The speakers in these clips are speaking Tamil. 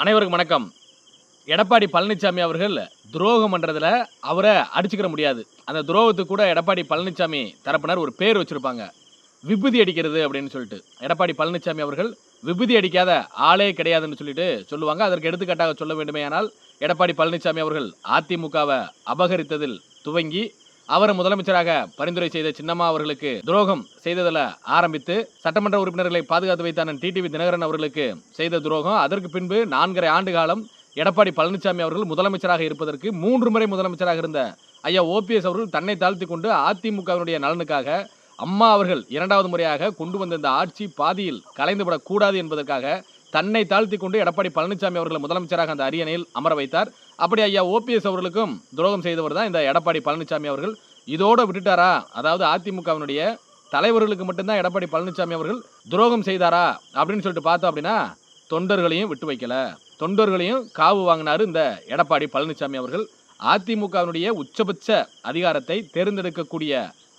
அனைவருக்கும் வணக்கம். எடப்பாடி பழனிசாமி அவர்கள் துரோகம் பண்ணுறதுல அவரை அடிச்சுக்கிற முடியாது. அந்த துரோகத்துக்கு கூட எடப்பாடி பழனிசாமி தரப்பினர் ஒரு பேர் வச்சுருப்பாங்க. விபூதி அடிக்கிறது அப்படின்னு சொல்லிட்டு. எடப்பாடி பழனிசாமி அவர்கள் விபூதி அடிக்காத ஆளே கிடையாதுன்னு சொல்லிட்டு சொல்லுவாங்க. அதற்கு எடுத்துக்காட்டாக சொல்ல வேண்டுமேயானால் எடப்பாடி பழனிசாமி அவர்கள் அதிமுகவை அபகரித்ததில் துவங்கி அவரை முதலமைச்சராக பரிந்துரை செய்த சின்னம்மா அவர்களுக்கு துரோகம் செய்ததில் ஆரம்பித்து சட்டமன்ற உறுப்பினர்களை பாதுகாத்து வைத்தான டிடிவி தினகரன் அவர்களுக்கு செய்த துரோகம். அதற்கு பின்பு நான்கரை ஆண்டு காலம் எடப்பாடி பழனிசாமி அவர்கள் முதலமைச்சராக இருப்பதற்கு மூன்று முறை முதலமைச்சராக இருந்த ஐயா ஓபிஎஸ் அவர்கள் தன்னை தாழ்த்தி கொண்டு அதிமுகவினுடைய நலனுக்காக அம்மா அவர்கள் இரண்டாவது முறையாக கொண்டு வந்த இந்த ஆட்சி பாதியில் கலைந்துவிடக்கூடாது என்பதற்காக தன்னை தாழ்த்தி கொண்டு எடப்பாடி பழனிசாமி அவர்களை முதலமைச்சராக அந்த அரியணையில் அமர வைத்தார். அப்படி ஐயா ஓபிஎஸ் அவர்களுக்கும் துரோகம் செய்தவர் தான் இந்த எடப்பாடி பழனிசாமி அவர்கள். இதோடு விட்டுட்டாரா? அதாவது அதிமுகவினுடைய தலைவர்களுக்கு மட்டும்தான் எடப்பாடி பழனிசாமி அவர்கள் துரோகம் செய்தாரா? அப்படின்னு சொல்லிட்டு பார்த்தோம் அப்படின்னா தொண்டர்களையும் விட்டு வைக்கல. தொண்டர்களையும் காவு வாங்கினார் இந்த எடப்பாடி பழனிசாமி அவர்கள். அதிமுகவினுடைய உச்சபட்ச அதிகாரத்தை தேர்ந்தெடுக்கக்கூடிய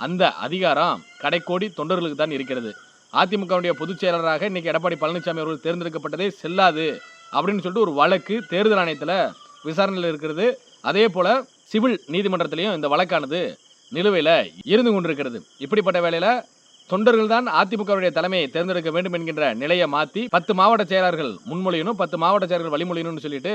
அந்த அதிகாரம் கடைக்கோடி தொண்டர்களுக்கு தான் இருக்கிறது. அதிமுகவுடைய பொதுச் செயலாளராக இன்னைக்கு எடப்பாடி பழனிசாமி அவர்கள் தேர்ந்தெடுக்கப்பட்டதே செல்லாது அப்படின்னு சொல்லிட்டு ஒரு வழக்கு தேர்தல் ஆணையத்தில் விசாரணையில் இருக்கிறது. அதே போல் சிவில் நீதிமன்றத்திலையும் இந்த வழக்கானது நிலுவையில் இருந்து கொண்டிருக்கிறது. இப்படிப்பட்ட வேலையில் தொண்டர்கள் தான் அதிமுகவுடைய தலைமையை தேர்ந்தெடுக்க வேண்டும் என்கின்ற நிலையை மாற்றி பத்து மாவட்ட செயலாளர்கள் முன்மொழியணும் பத்து மாவட்ட செயலர்கள் வழிமொழியணும்னு சொல்லிட்டு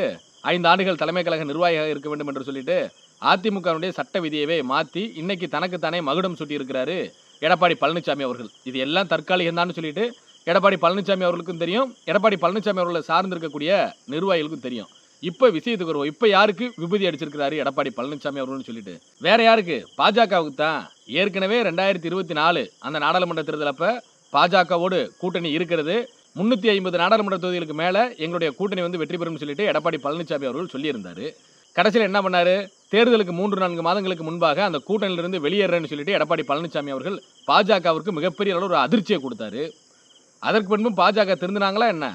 ஐந்து ஆண்டுகள் தலைமை கழக நிர்வாகியாக இருக்க வேண்டும் என்று சொல்லிட்டு அதிமுகவுடைய சட்ட விதியவே மாற்றி இன்னைக்கு தனக்குத்தானே மகுடம் சுட்டி இருக்கிறாரு எடப்பாடி பழனிசாமி அவர்கள். இது எல்லாம் தற்காலிகம் தான் சொல்லிட்டு எடப்பாடி பழனிசாமி அவர்களுக்கும் தெரியும் எடப்பாடி பழனிசாமி அவர்களை சார்ந்திருக்கக்கூடிய நிர்வாகிகளுக்கும் தெரியும். இப்போ விஷயத்துக்கு வருவோம். இப்போ யாருக்கு விபூதி அடிச்சிருக்கிறாரு எடப்பாடி பழனிசாமி அவர்கள்னு சொல்லிட்டு? வேற யாருக்கு? பாஜகவுக்கு தான். ஏற்கனவே ரெண்டாயிரத்தி இருபத்தி நாலு அந்த நாடாளுமன்ற தேர்தல் பாஜகவோடு கூட்டணி இருக்கிறது. முன்னூற்றி ஐம்பது நாடாளுமன்ற தொகுதிகளுக்கு மேலே எங்களுடைய கூட்டணி வந்து வெற்றி பெறும்னு சொல்லிட்டு எடப்பாடி பழனிசாமி அவர்கள் சொல்லியிருந்தாரு. கடைசியில் என்ன பண்ணார்? தேர்தலுக்கு மூன்று நான்கு மாதங்களுக்கு முன்பாக அந்த கூட்டணியிலிருந்து வெளியேறேன்னு சொல்லிட்டு எடப்பாடி பழனிசாமி அவர்கள் பாஜகவிற்கு மிகப்பெரிய அளவில் ஒரு அதிர்ச்சியை கொடுத்தாரு. அதற்கு பின்பும் பாஜக திருந்தினாங்களா என்ன?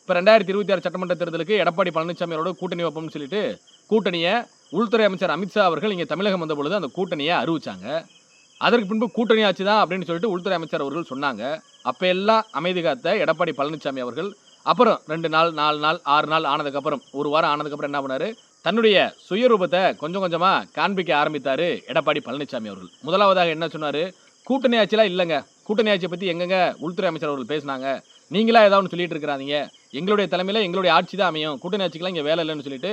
இப்போ ரெண்டாயிரத்தி இருபத்தி ஆறு சட்டமன்ற தேர்தலுக்கு எடப்பாடி பழனிசாமி அவரோட கூட்டணி வைப்போம்னு சொல்லிட்டு கூட்டணியை உள்துறை அமைச்சர் அமித்ஷா அவர்கள் இங்கே தமிழகம் வந்த பொழுது அந்த கூட்டணியை அறிவிச்சாங்க. அதற்கு பின்பு கூட்டணி ஆட்சி தான் அப்படின்னு சொல்லிட்டு உள்துறை அமைச்சர் அவர்கள் சொன்னாங்க. அப்போ எல்லாம் அமைதி காத்த எடப்பாடி பழனிசாமி அவர்கள் அப்புறம் ரெண்டு நாள் நாலு நாள் ஆறு நாள் ஆனதுக்கப்புறம் ஒரு வாரம் ஆனதுக்கப்புறம் என்ன பண்ணார்? தன்னுடைய சுயரூபத்தை கொஞ்சம் கொஞ்சமாக காண்பிக்க ஆரம்பித்தார் எடப்பாடி பழனிசாமி அவர்கள். முதலாவதாக என்ன சொன்னார்? கூட்டணி ஆட்சிலாம் இல்லைங்க. கூட்டணி ஆட்சியை பற்றி எங்கெங்க உள்துறை அமைச்சர் அவர்கள் பேசினாங்க? நீங்களா ஏதாவது ஒன்று சொல்லிட்டு இருக்கிறாங்க எங்களுடைய தலைமையில் எங்களுடைய ஆட்சி தான் அமையும். கூட்டணி ஆட்சிக்கெலாம் இங்கே வேலை இல்லைன்னு சொல்லிட்டு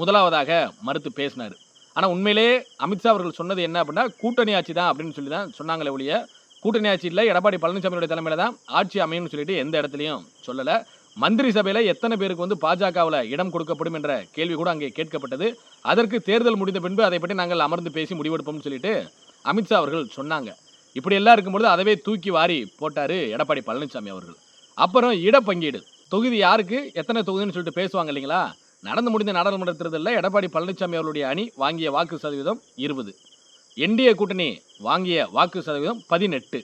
முதலாவதாக மறுத்து பேசினார். ஆனால் உண்மையிலே அமித்ஷா அவர்கள் சொன்னது என்ன அப்படின்னா கூட்டணி ஆட்சி தான் அப்படின்னு சொல்லி தான் சொன்னாங்களே ஒழிய கூட்டணி ஆட்சி இல்லை எடப்பாடி பழனிசாமியுடைய தலைமையில் தான் ஆட்சி அமையும்னு சொல்லிட்டு எந்த இடத்துலையும் சொல்லலை. மந்திரி சபையில் எத்தனை பேருக்கு வந்து பாஜகவில் இடம் கொடுக்கப்படும் என்ற கேள்வி கூட அங்கே கேட்கப்பட்டது. அதற்கு தேர்தல் முடிந்த பின்பு அதை பற்றி நாங்கள் அமர்ந்து பேசி முடிவெடுப்போம்னு சொல்லிட்டு அமித்ஷா அவர்கள் சொன்னாங்க. இப்படி எல்லாம் இருக்கும்பொழுது அதவே தூக்கி வாரி போட்டார் எடப்பாடி பழனிசாமி அவர்கள். அப்புறம் இடப்பங்கீடு. தொகுதி யாருக்கு? எத்தனை தொகுதின்னு சொல்லிட்டு பேசுவாங்க இல்லைங்களா? நடந்து முடிந்த நாடாளுமன்ற தேர்தலில் எடப்பாடி பழனிசாமி அவர்களுடைய அணி வாங்கிய வாக்கு சதவீதம் இருபது. என்டிஏ கூட்டணி வாங்கிய வாக்கு சதவீதம் பதினெட்டு.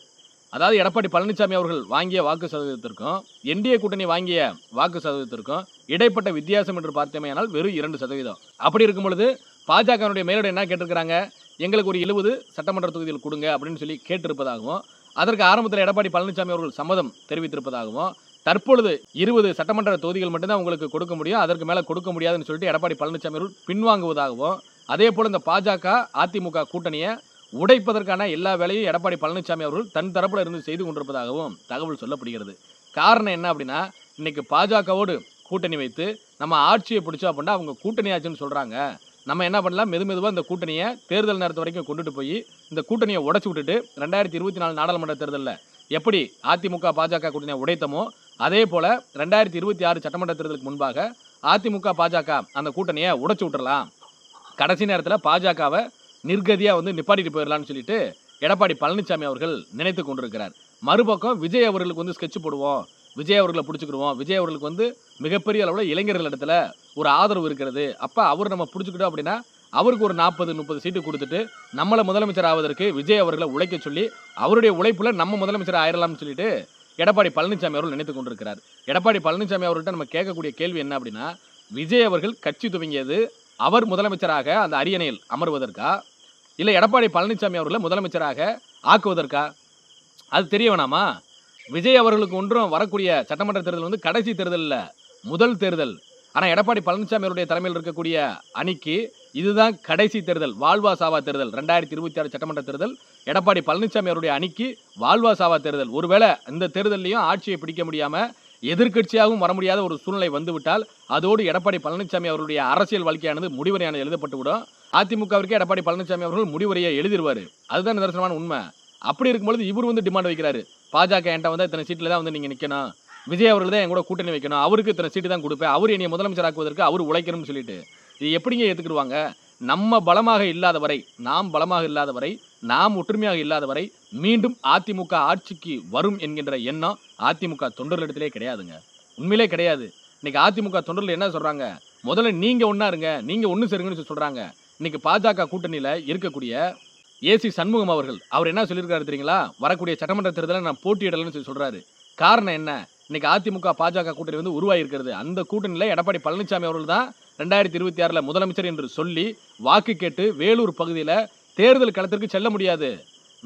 அதாவது எடப்பாடி பழனிசாமி அவர்கள் வாங்கிய வாக்கு சதவீதத்திற்கும் என்டிஏ கூட்டணி வாங்கிய வாக்கு சதவீதத்திற்கும் இடைப்பட்ட வித்தியாசம் என்று பார்த்தோமேயானால் வெறும் இரண்டு சதவீதம். அப்படி இருக்கும் பொழுது பாஜகவினுடைய மேலிடம் என்ன கேட்டிருக்கிறாங்க? எங்களுக்கு ஒரு எழுபது சட்டமன்ற தொகுதியில் கொடுங்க அப்படின்னு சொல்லி கேட்டிருப்பதாகவும் அதற்கு ஆரம்பத்தில் எடப்பாடி பழனிசாமி அவர்கள் சம்மதம் தெரிவித்திருப்பதாகவும் தற்பொழுது இருபது சட்டமன்ற தொகுதிகள் மட்டும்தான் உங்களுக்கு கொடுக்க முடியும் அதற்கு மேலே கொடுக்க முடியாதுன்னு சொல்லிட்டு எடப்பாடி பழனிசாமி அவர்கள் பின்வாங்குவதாகவும் அதே போல் இந்த பாஜக அதிமுக கூட்டணியை உடைப்பதற்கான எல்லா வேலையும் எடப்பாடி பழனிசாமி அவர்கள் தன் தரப்பில் இருந்து செய்து கொண்டிருப்பதாகவும் தகவல் சொல்லப்படுகிறது. காரணம் என்ன அப்படின்னா இன்னைக்கு பாஜகவோடு கூட்டணி வைத்து நம்ம ஆட்சியை பிடிச்சோம் அப்படின்னா அவங்க கூட்டணி ஆச்சுன்னு சொல்கிறாங்க நம்ம என்ன பண்ணலாம்? மெது மெதுவாக இந்த கூட்டணியை தேர்தல் நேரத்து வரைக்கும் கொண்டுட்டு போய் இந்த கூட்டணியை உடைச்சு விட்டுட்டு ரெண்டாயிரத்தி இருபத்தி நாலு நாடாளுமன்ற தேர்தலில் எப்படி அதிமுக பாஜக கூட்டணியை உடைத்தமோ அதே போல் ரெண்டாயிரத்தி இருபத்தி ஆறு சட்டமன்ற தேர்தலுக்கு முன்பாக அதிமுக பாஜக அந்த கூட்டணியை உடைச்சு விட்டுறலாம். கடைசி நேரத்தில் பாஜகவை நிர்கதியாக வந்து நிப்பாட்டிட்டு போயிடலான்னு சொல்லிட்டு எடப்பாடி பழனிசாமி அவர்கள் நினைத்து கொண்டிருக்கிறார். மறுபக்கம் விஜய் அவர்களுக்கு வந்து ஸ்கெட்ச் போடுவோம். விஜய் அவர்களை பிடிச்சிக்கிடுவோம். விஜய் அவர்களுக்கு வந்து மிகப்பெரிய அளவில் இளைஞர்கள் இடத்துல ஒரு ஆதரவு இருக்கிறது. அப்போ அவர் நம்ம பிடிச்சிக்கிட்டோம் அப்படின்னா அவருக்கு ஒரு நாற்பது முப்பது சீட்டு கொடுத்துட்டு நம்மளை முதலமைச்சர் ஆவதற்கு விஜய் அவர்களை உழைக்க சொல்லி அவருடைய உழைப்பில் நம்ம முதலமைச்சர் ஆயிரலாம்னு சொல்லிட்டு எடப்பாடி பழனிசாமி அவர்கள் நினைத்து கொண்டிருக்கிறார். எடப்பாடி பழனிசாமி அவர்கள்ட்ட நம்ம கேட்கக்கூடிய கேள்வி என்ன அப்படின்னா விஜய் அவர்கள் கட்சி துவங்கியது அவர் முதலமைச்சராக அந்த அரியணையில் அமர்வதற்கா? இல்லை எடப்பாடி பழனிசாமி அவர்களை முதலமைச்சராக ஆக்குவதற்கா? அது தெரிய வேணாமா? விஜய் அவர்களுக்கு ஒன்றும் வரக்கூடிய சட்டமன்ற தேர்தல் வந்து கடைசி தேர்தல் முதல் தேர்தல். ஆனால் எடப்பாடி பழனிசாமி அவருடைய தலைமையில் இருக்கக்கூடிய அணிக்கு இதுதான் கடைசி தேர்தல் வாழ்வா சாவா தேர்தல் ரெண்டாயிரத்தி இருபத்தி ஆறு சட்டமன்ற தேர்தல். எடப்பாடி பழனிசாமி அவருடைய அணிக்கு வாழ்வா சாவா தேர்தல். ஒருவேளை இந்த தேர்தலையும் ஆட்சியை பிடிக்க முடியாமல் எதிர்க்கட்சியாகவும் வர முடியாத ஒரு சூழ்நிலை வந்துவிட்டால் அதோடு எடப்பாடி பழனிசாமி அவருடைய அரசியல் வாழ்க்கையானது முடிவரையான எழுதப்பட்டுவிடும். அதிமுகவிற்கே எடப்பாடி பழனிசாமி அவர்கள் முடிவுரையை எழுதிடுவார் அதுதான் நிதர்சனமான உண்மை. அப்படி இருக்கும்பொழுது இவர் வந்து டிமாண்ட் வைக்கிறாரு. பாஜக என்கிட்ட வந்து இத்தனை சீட்டில் தான் வந்து நீங்கள் நிற்கணும் விஜய் அவர்கள் தான் என் கூட கூட்டணி வைக்கணும். அவருக்கு இத்தனை சீட்டு தான் கொடுப்பேன். அவர் என்னை முதலமைச்சர் ஆக்குவதற்கு அவர் உழைக்கணும்னு சொல்லிட்டு. இது எப்படிங்க ஏற்றுக்கிடுவாங்க நம்ம பலமாக இல்லாத வரை நாம் பலமாக இல்லாத வரை நாம் ஒற்றுமையாக இல்லாத வரை மீண்டும் அதிமுக ஆட்சிக்கு வரும் என்கின்ற எண்ணம் அதிமுக தொண்டர்களிடத்திலே கிடையாதுங்க. உண்மையிலே கிடையாது. இன்னைக்கு அதிமுக தொண்டர்கள் என்ன சொல்கிறாங்க முதல்ல நீங்கள் ஒன்றா இருங்க. நீங்கள் ஒன்று சேருங்கன்னு சொல்லி இன்னைக்கு பாஜக கூட்டணியில் இருக்கக்கூடிய ஏசி சண்முகம் அவர்கள் அவர் என்ன சொல்லியிருக்காரு தெரியுங்களா? வரக்கூடிய சட்டமன்ற தேர்தலில் நான் போட்டியிடலன்னு சொல்லி சொல்கிறாரு காரணம் என்ன? இன்னைக்கு அதிமுக பாஜக கூட்டணி வந்து உருவாகிருக்கிறது அந்த கூட்டணியில் எடப்பாடி பழனிசாமி அவர்கள் தான் ரெண்டாயிரத்தி இருபத்தி ஆறில் முதலமைச்சர் என்று சொல்லி வாக்கு கேட்டு வேலூர் பகுதியில் தேர்தல் களத்திற்கு செல்ல முடியாது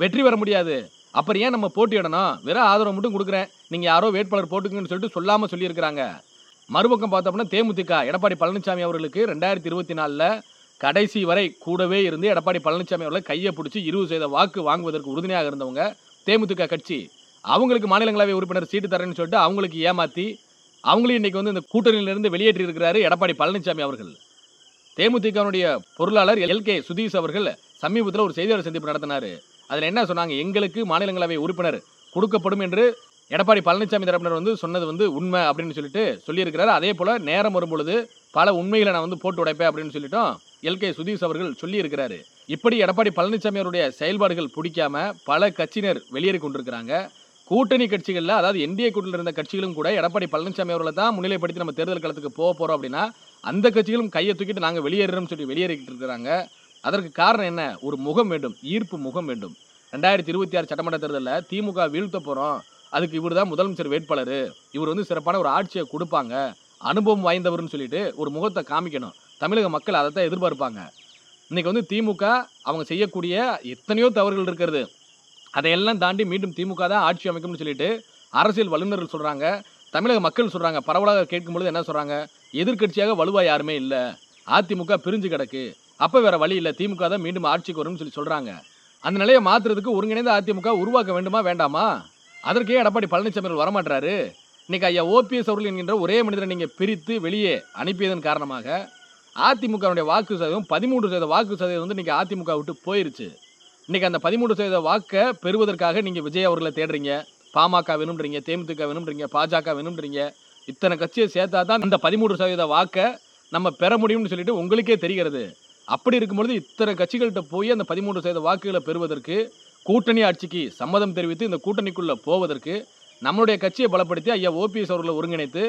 வெற்றி பெற முடியாது. அப்புறம் ஏன் நம்ம போட்டியிடணும்? வெறும் ஆதரவு மட்டும் கொடுக்குறேன். நீங்கள் யாரோ வேட்பாளர் போட்டுக்குங்கன்னு சொல்லிட்டு சொல்லாமல் சொல்லியிருக்கிறாங்க. மறுபக்கம் பார்த்தோம்னா தேமுதிக எடப்பாடி பழனிசாமி அவர்களுக்கு ரெண்டாயிரத்தி இருபத்தி நாலில் கடைசி வரை கூடவே இருந்து எடப்பாடி பழனிசாமி அவர்களை கையை பிடிச்சி இருபது சதவீத வாக்கு வாங்குவதற்கு உறுதுணையாக இருந்தவங்க தேமுதிக கட்சி. அவங்களுக்கு மாநிலங்களவை உறுப்பினர் சீட்டு தரேன்னு சொல்லிட்டு அவங்களுக்கு ஏமாத்தி அவங்களையும் இன்றைக்கி வந்து இந்த கூட்டணியிலிருந்து வெளியேற்றி இருக்கிறாரு எடப்பாடி பழனிசாமி அவர்கள். தேமுதிகனுடைய பொருளாளர் எல். கே. சுதீஷ் அவர்கள் சமீபத்தில் ஒரு செய்தியாளர் சந்திப்பு நடத்தினார். அதில் என்ன சொன்னாங்க? எங்களுக்கு மாநிலங்களவை உறுப்பினர் கொடுக்கப்படும் என்று எடப்பாடி பழனிசாமி தரப்பினர் வந்து சொன்னது வந்து உண்மை அப்படின்னு சொல்லிட்டு சொல்லியிருக்கிறாரு. அதே போல் நேரம் வரும்பொழுது பல உண்மைகளை நான் வந்து போட்டு உடைப்பேன் அப்படின்னு சொல்லிட்டோம் எல் கே சுதீஷ் அவர்கள் சொல்லியிருக்கிறாரு. இப்படி எடப்பாடி பழனிசாமி அவருடைய செயல்பாடுகள் பிடிக்காம பல கட்சியினர் வெளியேறி கொண்டிருக்கிறாங்க. கூட்டணி கட்சிகளில் அதாவது என்டிஏ கூட்டணியில் இருந்த கட்சிகளும் கூட எடப்பாடி பழனிசாமி அவர்களை தான் முன்னிலைப்படுத்தி நம்ம தேர்தல் களத்துக்கு போக போகிறோம் அப்படின்னா அந்த கட்சிகளும் கையை தூக்கிட்டு நாங்கள் வெளியேறோம்னு சொல்லி வெளியேறிக்கிட்டு இருக்கிறாங்க. அதற்கு காரணம் என்ன? ஒரு முகம் வேண்டும் ஈர்ப்பு முகம் வேண்டும். ரெண்டாயிரத்தி இருபத்தி ஆறு சட்டமன்ற தேர்தலில் திமுக வீழ்த்த போகிறோம் அதுக்கு இவர் தான் முதலமைச்சர் வேட்பாளர். இவர் வந்து சிறப்பான ஒரு ஆட்சியை கொடுப்பாங்க. அனுபவம் வாய்ந்தவர்னு சொல்லிட்டு ஒரு முகத்தை காமிக்கணும். தமிழக மக்கள் அதை தான் எதிர்பார்ப்பாங்க. இன்றைக்கி வந்து திமுக அவங்க செய்யக்கூடிய எத்தனையோ தவறுகள் இருக்கிறது. அதையெல்லாம் தாண்டி மீண்டும் திமுக தான் ஆட்சி அமைக்கும்னு சொல்லிட்டு அரசியல் வல்லுநர்கள் சொல்கிறாங்க தமிழக மக்கள் சொல்கிறாங்க பரவலாக கேட்கும்பொழுது என்ன சொல்கிறாங்க எதிர்க்கட்சியாக வலுவாக யாருமே இல்லை. அதிமுக பிரிஞ்சு கிடக்கு. அப்போ வேறு வழி இல்லை. திமுக தான் மீண்டும் ஆட்சிக்கு வரும்னு சொல்லி சொல்கிறாங்க அந்த நிலையை மாற்றுறதுக்கு ஒருங்கிணைந்த அதிமுக உருவாக்க வேண்டுமா வேண்டாமா? அதற்கே எடப்பாடி பழனிசாமி அவர்கள் வரமாட்டாரு இன்னைக்கு ஐயா ஓபிஎஸ் அவர்கள் என்கின்ற ஒரே மனிதரை நீங்கள் பிரித்து வெளியே அனுப்பியதன் காரணமாக அதிமுகவுடைய வாக்கு சதவீதம் பதிமூன்று சதவீத வாக்கு சதவீதம் வந்து நீங்கள் அதிமுக விட்டு போயிருச்சு. இன்னைக்கு அந்த பதிமூன்று சதவீத வாக்கை பெறுவதற்காக நீங்கள் விஜய் அவர்களை தேடுறீங்க. பாமக வேணும்ன்றீங்க தேமுதிக வேணும்ன்றீங்க பாஜக வேணும்ன்றீங்க. இத்தனை கட்சியை சேர்த்தா தான் இந்த பதிமூன்று சதவீத வாக்கை நம்ம பெற முடியும்னு சொல்லிட்டு உங்களுக்கே தெரிகிறது. அப்படி இருக்கும்பொழுது இத்தனை கட்சிகள்கிட்ட போய் அந்த பதிமூன்று சதவீத வாக்குகளை பெறுவதற்கு கூட்டணி ஆட்சிக்கு சம்மதம் தெரிவித்து இந்த கூட்டணிக்குள்ளே போவதற்கு நம்மளுடைய கட்சியை பலப்படுத்தி ஐயா ஓபிஎஸ் அவர்களை ஒருங்கிணைத்து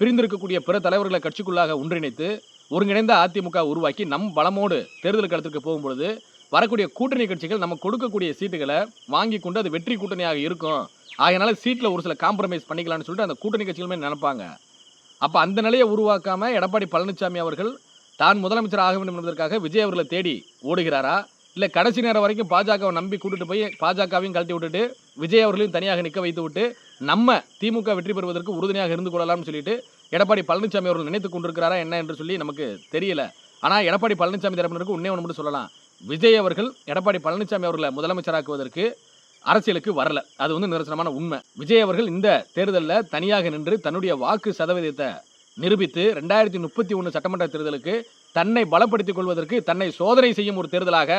பிரிந்திருக்கக்கூடிய பிற தலைவர்களை கட்சிக்குள்ளாக ஒன்றிணைத்து ஒருங்கிணைந்த அதிமுக உருவாக்கி நம் பலமோடு தேர்தல் களத்திற்கு போகும்பொழுது வரக்கூடிய கூட்டணி கட்சிகள் நம்ம கொடுக்கக்கூடிய சீட்டுகளை வாங்கி கொண்டு அது வெற்றி கூட்டணியாக இருக்கும். அதனால் சீட்டில் ஒரு சில காம்ப்ரமைஸ் பண்ணிக்கலாம்னு சொல்லிட்டு அந்த கூட்டணி கட்சிகளுமே நினைப்பாங்க. அப்போ அந்த நிலையை உருவாக்காமல் எடப்பாடி பழனிசாமி அவர்கள் தான் முதலமைச்சர் ஆக வேண்டும் என்பதற்காக விஜய் அவர்களை தேடி ஓடுகிறாரா? இல்லை கடைசி நேரம் வரைக்கும் பாஜகவை நம்பி கூட்டிட்டு போய் பாஜகவையும் கழட்டி விட்டுட்டு விஜய் அவர்களையும் தனியாக நிற்க வைத்து விட்டு நம்ம திமுக வெற்றி பெறுவதற்கு உறுதுணையாக இருந்து கொள்ளலாம்னு சொல்லிட்டு எடப்பாடி பழனிசாமி அவர்கள் நினைத்து கொண்டிருக்கிறாரா என்ன என்று சொல்லி நமக்கு தெரியல. ஆனால் எடப்பாடி பழனிசாமி தரப்பினருக்கு உன்னே ஒன்று சொல்லலாம். விஜய் அவர்கள் எடப்பாடி பழனிசாமி அவர்களை முதலமைச்சராக்குவதற்கு அரசியலுக்கு வரல. அது வந்து நிரசனமான உண்மை. விஜய் அவர்கள் இந்த தேர்தலில் தனியாக நின்று தன்னுடைய வாக்கு சதவீதத்தை நிரூபித்து ரெண்டாயிரத்தி முப்பத்தி ஒன்று சட்டமன்ற தேர்தலுக்கு தன்னை பலப்படுத்திக் கொள்வதற்கு தன்னை சோதனை செய்யும் ஒரு தேர்தலாக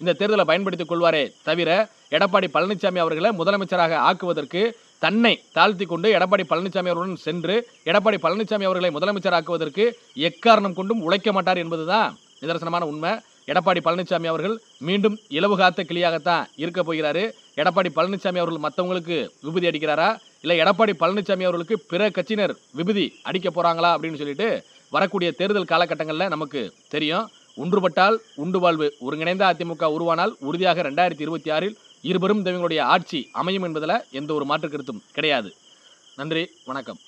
இந்த தேர்தலை பயன்படுத்திக் கொள்வாரே தவிர எடப்பாடி பழனிசாமி அவர்களை முதலமைச்சராக ஆக்குவதற்கு தன்னை தாழ்த்தி கொண்டு எடப்பாடி பழனிசாமி அவர்களுடன் சென்று எடப்பாடி பழனிசாமி அவர்களை முதலமைச்சராக்குவதற்கு எக்காரணம் கொண்டும் உழைக்க மாட்டார் என்பதுதான் நிதர்சனமான உண்மை. எடப்பாடி பழனிசாமி அவர்கள் மீண்டும் இலவு காத்த கிளியாகத்தான் இருக்க போகிறாரு. எடப்பாடி பழனிசாமி அவர்கள் மற்றவங்களுக்கு விபூதி அடிக்கிறாரா? இல்லை எடப்பாடி பழனிசாமி அவர்களுக்கு பிற கட்சியினர் விபூதி அடிக்க போகிறாங்களா அப்படின்னு சொல்லிட்டு வரக்கூடிய தேர்தல் காலகட்டங்களில் நமக்கு தெரியும். ஒன்றுபட்டால் உண்டு வாழ்வு. ஒருங்கிணைந்த அதிமுக உருவானால் உறுதியாக ரெண்டாயிரத்தி இருபத்தி ஆறில் இருபெரும் தெய்வங்களுடைய ஆட்சி அமையும் என்பதில் எந்த ஒரு மாற்று கருத்தும் கிடையாது. நன்றி வணக்கம்.